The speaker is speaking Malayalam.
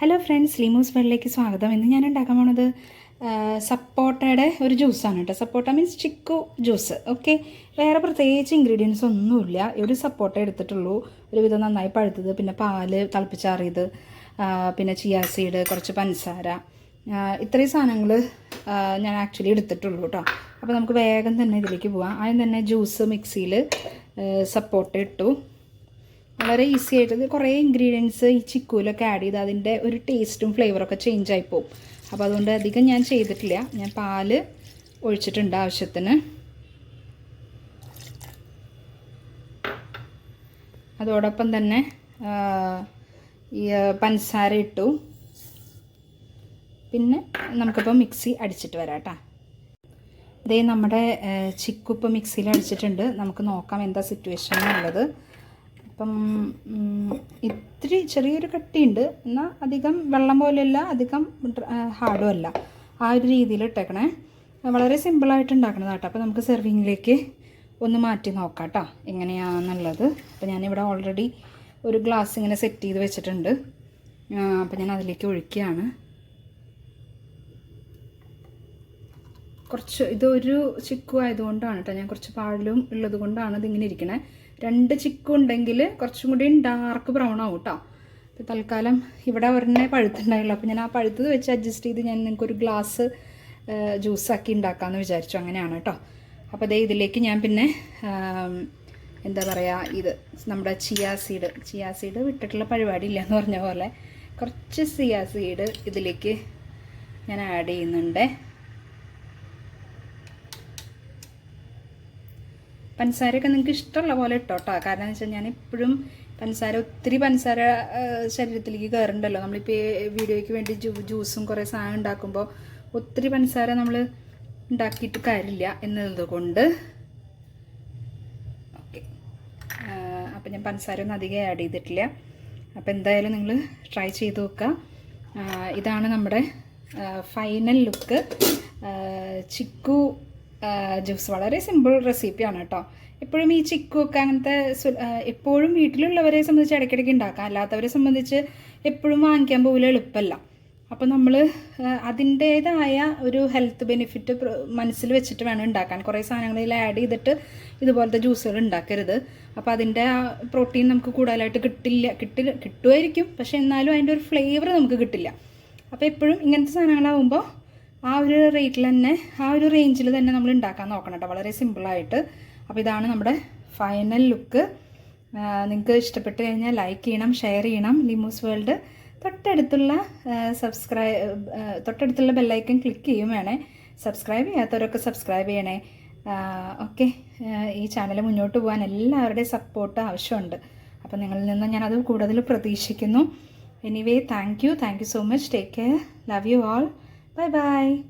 ഹലോ ഫ്രണ്ട്സ് ലിമൂസ് വെള്ളിലേക്ക് സ്വാഗതം. ഇന്ന് ഞാൻ ഉണ്ടാക്കാൻ പോണത് സപ്പോട്ടയുടെ ഒരു ജ്യൂസാണ് കേട്ടോ. Sapota means chikoo juice. Okay വേറെ പ്രത്യേകിച്ച് ഇൻഗ്രീഡിയൻസ് ഒന്നുമില്ല. ഒരു സപ്പോട്ട എടുത്തിട്ടുള്ളൂ. ഒരുവിധം നന്നായി പഴുത്തത് പിന്നെ പാൽ തിളപ്പിച്ചാറിയത് പിന്നെ ചിയാ സീഡ് കുറച്ച് പഞ്ചസാര. ഇത്രയും സാധനങ്ങൾ ഞാൻ ആക്ച്വലി എടുത്തിട്ടുള്ളൂ കേട്ടോ. അപ്പോൾ നമുക്ക് വേഗം തന്നെ ഇതിലേക്ക് പോവാം. ആദ്യം തന്നെ ജ്യൂസ് മിക്സിയിൽ സപ്പോട്ട ഇട്ടു. വളരെ ഈസി ആയിട്ട് കുറേ ഇൻഗ്രീഡിയൻസ് ഈ ചിക്കൂലൊക്കെ ആഡ് ചെയ്ത് അതിന്റെ ഒരു ടേസ്റ്റും ഫ്ലേവറൊക്കെ ചേഞ്ച് ആയിപ്പോവും അപ്പോൾ അതുകൊണ്ട് അധികം ഞാൻ ചെയ്തിട്ടില്ല. ഞാൻ പാൽ ഒഴിച്ചിട്ടുണ്ട് ആവശ്യത്തിന്. അതോടൊപ്പം തന്നെ ഈ പഞ്ചസാര ഇട്ടു. പിന്നെ നമുക്കിപ്പോൾ മിക്സി അടിച്ചിട്ട് വരാം കേട്ടോ ഇതേ നമ്മുടെ ചിക്കു ഇപ്പോൾ മിക്സിയിൽ അടിച്ചിട്ടുണ്ട്. നമുക്ക് നോക്കാം എന്താ സിറ്റുവേഷൻ എന്നുള്ളത് അപ്പം ഇത്തിരി ചെറിയൊരു കട്ടിയുണ്ട്. എന്നാൽ അധികം വെള്ളം പോലെയല്ല അധികം ഹാർഡും അല്ല. ആ ഒരു രീതിയിൽ ഇട്ടേക്കണേ. വളരെ സിമ്പിളായിട്ട് ഉണ്ടാക്കണതാണ് കേട്ടോ. അപ്പോൾ നമുക്ക് സെർവിങ്ങിലേക്ക് ഒന്ന് മാറ്റി നോക്കാം കേട്ടോ. എങ്ങനെയാണെന്നുള്ളത് അപ്പോൾ ഞാനിവിടെ ഓൾറെഡി ഒരു ഗ്ലാസ് ഇങ്ങനെ സെറ്റ് ചെയ്ത് വെച്ചിട്ടുണ്ട്. അപ്പോൾ ഞാൻ അതിലേക്ക് ഒഴിക്കുകയാണ്. കുറച്ച് ഇതൊരു ചിക്കു ആയതുകൊണ്ടാണ് കേട്ടോ. ഞാൻ കുറച്ച് പാഴലും ഉള്ളത് കൊണ്ടാണ് ഇതിങ്ങനെ ഇരിക്കണേ. രണ്ട് ചിക്കു ഉണ്ടെങ്കിൽ കുറച്ചും കൂടി ഡാർക്ക് ബ്രൗൺ ആവും കേട്ടോ തൽക്കാലം ഇവിടെ ഒരെണ്ണേ പഴുത്തുണ്ടായുള്ളൂ അപ്പോൾ ഞാൻ ആ പഴുത്തത് വെച്ച് അഡ്ജസ്റ്റ് ചെയ്ത് ഞാൻ നിങ്ങൾക്കൊരു ഗ്ലാസ് ജ്യൂസാക്കി ഉണ്ടാക്കാമെന്ന് വിചാരിച്ചു. അങ്ങനെയാണ് കേട്ടോ അപ്പോൾ അതേ ഇതിലേക്ക് ഞാൻ പിന്നെ എന്താ പറയുക ഇത് നമ്മുടെ ചിയാ സീഡ് ചിയാ സീഡ് വിട്ടിട്ടുള്ള പരിപാടി ഇല്ല എന്ന് പറഞ്ഞ പോലെ കുറച്ച് ചിയാ സീഡ് ഇതിലേക്ക് ഞാൻ ആഡ് ചെയ്യുന്നുണ്ട്. പഞ്ചസാരയൊക്കെ നിങ്ങൾക്ക് ഇഷ്ടമുള്ള പോലെ ഇട്ടോ കേട്ടോ കാരണം എന്ന് വെച്ചാൽ ഞാൻ എപ്പോഴും പഞ്ചസാര ഒത്തിരി പഞ്ചസാര ശരീരത്തിലേക്ക് കയറുന്നുണ്ടല്ലോ നമ്മളിപ്പോൾ വീഡിയോയ്ക്ക് വേണ്ടി ജ്യൂ ജ്യൂസും കുറേ സാധനം ഉണ്ടാക്കുമ്പോൾ ഒത്തിരി പഞ്ചസാര നമ്മൾ ഉണ്ടാക്കിയിട്ട് കാര്യമില്ല എന്നതുകൊണ്ട് ഓക്കെ. അപ്പം ഞാൻ പഞ്ചസാര ഒന്നും അധികം ആഡ് ചെയ്തിട്ടില്ല. അപ്പം എന്തായാലും നിങ്ങൾ ട്രൈ ചെയ്ത് നോക്കുക ഇതാണ് നമ്മുടെ ഫൈനൽ ലുക്ക് ചിക്കു ജ്യൂസ് വളരെ സിമ്പിൾ റെസിപ്പിയാണ് കേട്ടോ എപ്പോഴും ഈ ചിക്കു ഒക്കെ അങ്ങനത്തെ എപ്പോഴും വീട്ടിലുള്ളവരെ സംബന്ധിച്ച് ഇടയ്ക്കിടയ്ക്ക് ഉണ്ടാക്കാം അല്ലാത്തവരെ സംബന്ധിച്ച് എപ്പോഴും വാങ്ങിക്കാൻ പോലും എളുപ്പമല്ല അപ്പോൾ നമ്മൾ അതിന്റേതായ ഒരു ഹെൽത്ത് ബെനിഫിറ്റ് മനസ്സിൽ വെച്ചിട്ട് വേണം ഉണ്ടാക്കാൻ കുറേ സാധനങ്ങളിൽ ആഡ് ചെയ്തിട്ട് ഇതുപോലത്തെ ജ്യൂസുകൾ ഉണ്ടാക്കരുത് അപ്പോൾ അതിന്റെ ആ പ്രോട്ടീൻ നമുക്ക് കൂടുതലായിട്ട് കിട്ടില്ല കിട്ടില്ല കിട്ടുമായിരിക്കും പക്ഷേ എന്നാലും അതിന്റെ ഒരു ഫ്ലേവർ നമുക്ക് കിട്ടില്ല. അപ്പോൾ എപ്പോഴും ഇങ്ങനത്തെ സാധനങ്ങളാവുമ്പോൾ ആ ഒരു റേറ്റിൽ തന്നെ ആ ഒരു റേഞ്ചിൽ തന്നെ നമ്മൾ ഉണ്ടാക്കാൻ നോക്കണം കേട്ടോ വളരെ സിമ്പിളായിട്ട് അപ്പോൾ ഇതാണ് നമ്മുടെ ഫൈനൽ ലുക്ക് നിങ്ങൾക്ക് ഇഷ്ടപ്പെട്ട് കഴിഞ്ഞാൽ ലൈക്ക് ചെയ്യണം ഷെയർ ചെയ്യണം. ലിമൂസ് വേൾഡ് തൊട്ടടുത്തുള്ള സബ്സ്ക്രൈബ് തൊട്ടടുത്തുള്ള ബെല്ലൈക്കൺ ക്ലിക്ക് ചെയ്യും വേണേ. സബ്സ്ക്രൈബ് ചെയ്യാത്തവരൊക്കെ സബ്സ്ക്രൈബ് ചെയ്യണേ. ഓക്കെ ഈ ചാനൽ മുന്നോട്ട് പോകാൻ എല്ലാവരുടെയും സപ്പോർട്ട് ആവശ്യമുണ്ട്. അപ്പോൾ നിങ്ങളിൽ നിന്ന് ഞാനത് കൂടുതൽ പ്രതീക്ഷിക്കുന്നു. Anyway thank you thank you so much take care love you all Bye bye.